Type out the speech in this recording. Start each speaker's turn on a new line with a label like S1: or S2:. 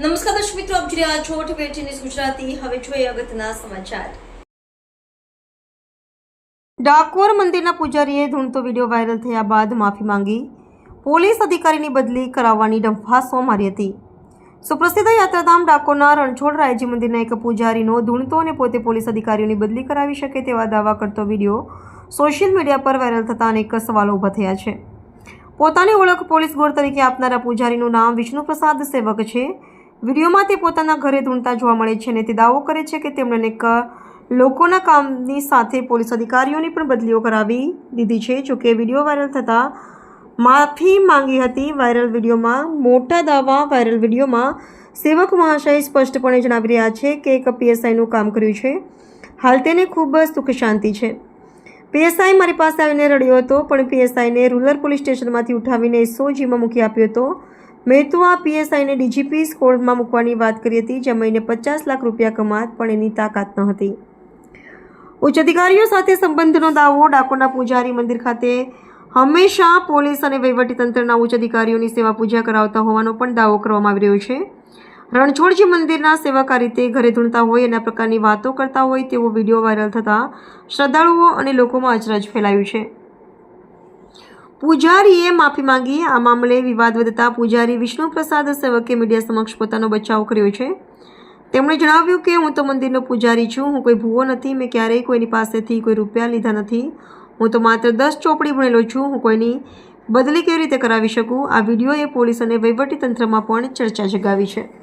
S1: નમસ્કાર દર્શક મિત્રો, આપ જોઈ રહ્યા છો ટીવી ન્યૂઝ ગુજરાતી. હવે જોઈએ અગત્યના સમાચાર. ડાકોર મંદિરના પૂજારીએ ધૂણતો વીડિયો વાયરલ થયા બાદ માફી માંગી. પોલીસ અધિકારીની બદલી કરાવવાની ડંફાસો મારી હતી. સુપ્રસિદ્ધ યાત્રાધામ ડાકોરના રણછોડ રાયજી મંદિરના એક પૂજારીનો ધૂણતો અને પોતે પોલીસ અધિકારીઓની બદલી કરાવી શકે તેવા દાવા કરતો વીડિયો સોશિયલ મીડિયા પર વાયરલ થતાં અનેક સવાલો ઊભા થયા છે. પોતાની ઓળખ પોલીસ ગોળ તરીકે આપનારા પૂજારીનું નામ વિષ્ણુપ્રસાદ સેવક છે. વિડીયોમાં તે પોતાના ઘરે ધૂણતા જોવા મળે છે અને તે દાવો કરે છે કે તેમણે અનેક લોકોના કામની સાથે પોલીસ અધિકારીઓની પણ બદલીઓ કરાવી દીધી છે. જોકે વીડિયો વાયરલ થતાં માફી માંગી હતી. વાયરલ વિડીયોમાં મોટા દાવા વાયરલ વિડીયોમાં સેવક મહાશય સ્પષ્ટપણે જણાવી રહ્યા છે કે એક પીએસઆઈનું કામ કર્યું છે. હાલ તેને ખૂબ સુખ શાંતિ છે. પીએસઆઈ મારી પાસે આવીને રડ્યો હતો, પણ પીએસઆઈને રૂરલ પોલીસ સ્ટેશનમાંથી ઉઠાવીને એસઓજીમાં મૂકી આપ્યો હતો. મેં તો આ પીએસઆઈને ડીજીપી સ્કોડમાં મૂકવાની વાત કરી હતી જે મહિને પચાસ લાખ રૂપિયા કમાત, પણ એની તાકાત ન હતી. ઉચ્ચ અધિકારીઓ સાથે સંબંધનો દાવો, ડાકોરના પૂજારી મંદિર ખાતે હંમેશા પોલીસ અને વહીવટીતંત્રના ઉચ્ચ અધિકારીઓની સેવા પૂજા કરાવતા હોવાનો પણ દાવો કરવામાં આવી રહ્યો છે. રણછોડજી મંદિરના સેવક આ રીતે ઘરે ધૂણતા હોય એના પ્રકારની વાતો કરતા હોય તેવો વીડિયો વાયરલ થતાં શ્રદ્ધાળુઓ અને લોકોમાં અચરજ ફેલાયું છે. પૂજારીએ માફી માંગી. આ મામલે વિવાદ વધતા પૂજારી વિષ્ણુપ્રસાદ સેવકે મીડિયા સમક્ષ પોતાનો બચાવ કર્યો છે. તેમણે જણાવ્યું કે, હું તો મંદિરનો પૂજારી છું. હું કોઈ ભૂવો નથી. મેં ક્યારેય કોઈની પાસેથી કોઈ રૂપિયા લીધા નથી. હું તો માત્ર દસ ચોપડી ભણેલો છું. હું કોઈની બદલી કેવી રીતે કરાવી શકું? આ વિડીયોએ પોલીસ અને વહીવટીતંત્રમાં પણ ચર્ચા જગાવી છે.